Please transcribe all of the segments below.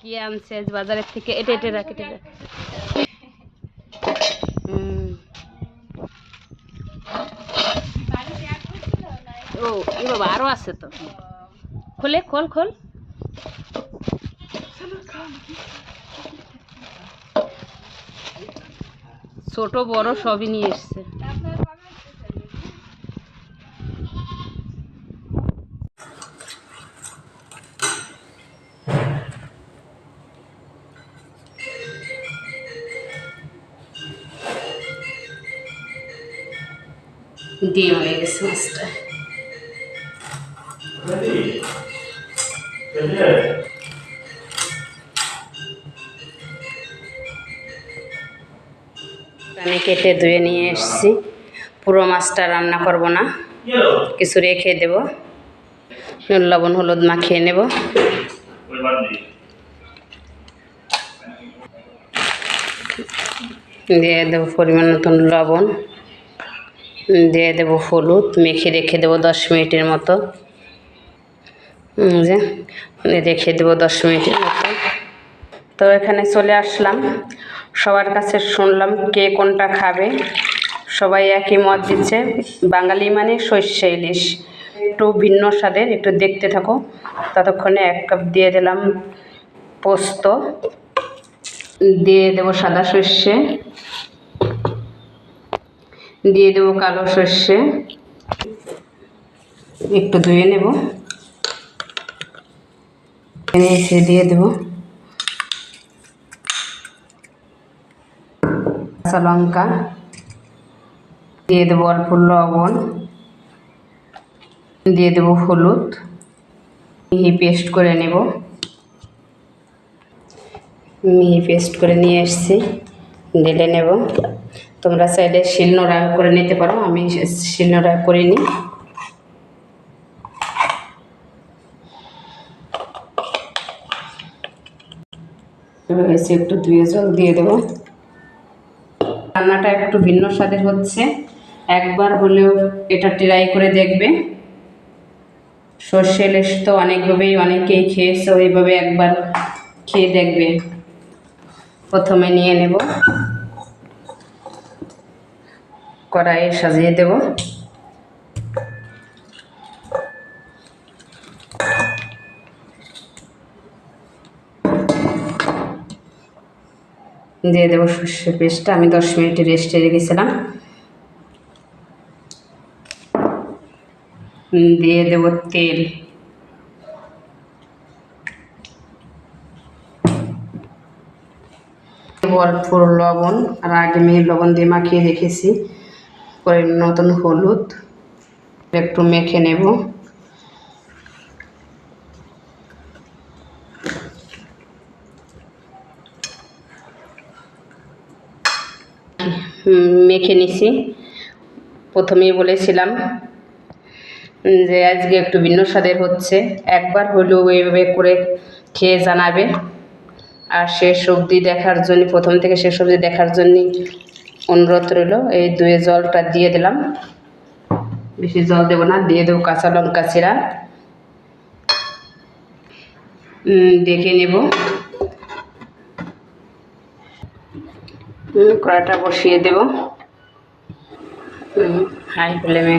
কি আনছে আজ বাজারের থেকে? এটা এটা রাখ, এটা ও এ বাবা, আরও আছে তো। খোলে, খোল খোল। ছোট, বড় সবই নিয়ে এসছে। ডিম হয়ে গেছে মাছটা। আমি কেটে ধুয়ে নিয়ে এসেছি। পুরো মাছটা রান্না করব না। কিছু রেখে দেব। নুন, লবণ, হলুদ মাখিয়ে নেব। দিয়ে দেবো পরিমাণ মতন লবণ। দিয়ে দেবো হলুদ, মেখে রেখে দেবো দশ মিনিটের মতো। যে রেখে দেবো দশ মিনিটের মতো। তো এখানে চলে আসলাম। সবার কাছে শুনলাম কে কোনটা খাবে। সবাই একই মত দিচ্ছে। বাঙালি মানে সর্ষে ইলিশ। একটু ভিন্ন স্বাদের, একটু দেখতে থাকো। ততক্ষণে এক কাপ দিয়ে দিলাম পোস্ত। দিয়ে দেবো সাদা সর্ষে। দিয়ে দেবো কালো সর্ষে। একটু ধুয়ে নেব। এসে দিয়ে দেবো। কাঁচা লঙ্কা। দিয়ে দেবো অল্প লবণ। দিয়ে দেবো হলুদ। মিহি পেস্ট করে নেব। মিহি পেস্ট করে নিয়ে এসেছি। ঢেলে নেব। তোমরা চাইলে শিলনোড়া করে নিতে পারো, আমি শিলনোড়া করিনি হয়েছে একটু ধুয়ে জল দিয়ে দেবো। রান্নাটা একটু ভিন্ন স্বাদের হচ্ছে। একবার হলেও এটা ট্রাই করে দেখবে। সর্ষে ইলিশ তো অনেকভাবেই অনেকেই খেয়েছে ওইভাবে একবার খেয়ে দেখবে। প্রথমে নিয়ে নেব। কড়াইয়ে সাজিয়ে দেব। দিয়ে দেবো সর্ষে পেস্টটা। আমি দশ মিনিট রেস্টে রেখেছিলাম। দিয়ে দেব তেল। অল্প লবণ। আর আগে মেয়ে লবণ দিয়ে মাখিয়ে রেখেছি। পরে নতুন হলুদ। একটু মেখে নেব। মেখে নিছি। প্রথমেই বলেছিলাম যে আজকে একটু ভিন্ন স্বাদের হচ্ছে। একবার হলেও এইভাবে করে খেয়ে জানাবে। আর শেষ অবধি দেখার জন্য প্রথম থেকে শেষ অবধি দেখার জন্য অনুরোধ রইল, এই দুয়ে জলটা দিয়ে দিলাম। বেশি জল দেবো না, দিয়ে দেবো কাঁচা লঙ্কা চিরা। দেখে নেব। কড়াটা বসিয়ে দেব। হাই ফ্লেমে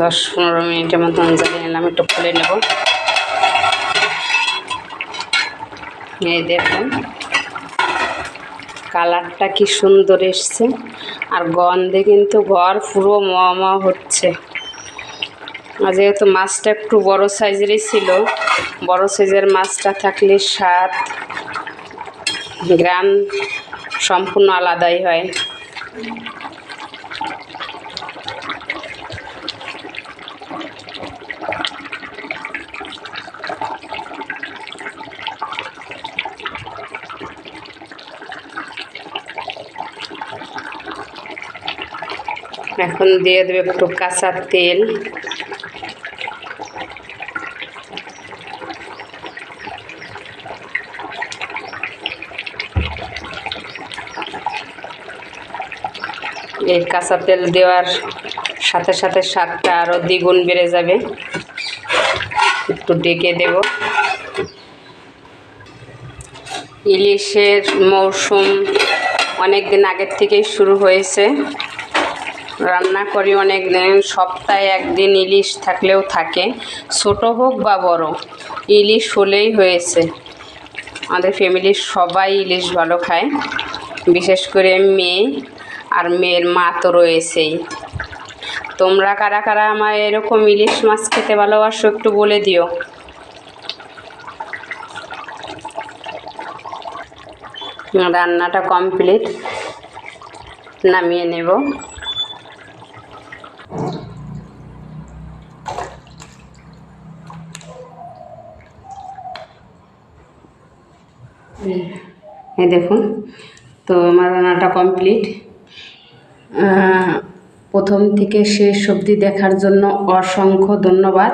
দশ পনেরো মিনিটের মতন জ্বালিয়ে নিলাম, একটু খুলে নেব। এই দেখুন। কালারটা কি সুন্দর এসছে। আর গন্ধে কিন্তু ঘর পুরো মমা হচ্ছে। আর যেহেতু মাছটা একটু বড় সাইজেরই ছিল, বড় সাইজের মাছটা থাকলে স্বাদ গ্রাম সম্পূর্ণ আলাদাই হয়। এখন দিয়ে দেবে একটু কাঁচা তেল। এই কাঁচা তেল দেওয়ার সাথে সাথে স্বাদটা আরও দ্বিগুণ বেড়ে যাবে। একটু ডেকে দেব। ইলিশের মরশুম অনেক দিন আগের থেকেই শুরু হয়েছে। রান্না করি অনেক দিন, সপ্তাহে একদিন ইলিশ থাকলেও থাকে। ছোট হোক বা বড়, ইলিশ হলেই হয়েছে। আমাদের ফ্যামিলির সবাই ইলিশ ভালো খায়, বিশেষ করে মেয়ে আর মেয়ের মা তো রয়েছেই। তোমরা কারা কারা আমার এরকম ইলিশ মাছ খেতে ভালোবাসো একটু বলে দিও। রান্নাটা কমপ্লিট, নামিয়ে নেব। এই দেখুন তো আমার রান্নাটা কমপ্লিট প্রথম থেকে শেষ অবধি দেখার জন্য অসংখ্য ধন্যবাদ।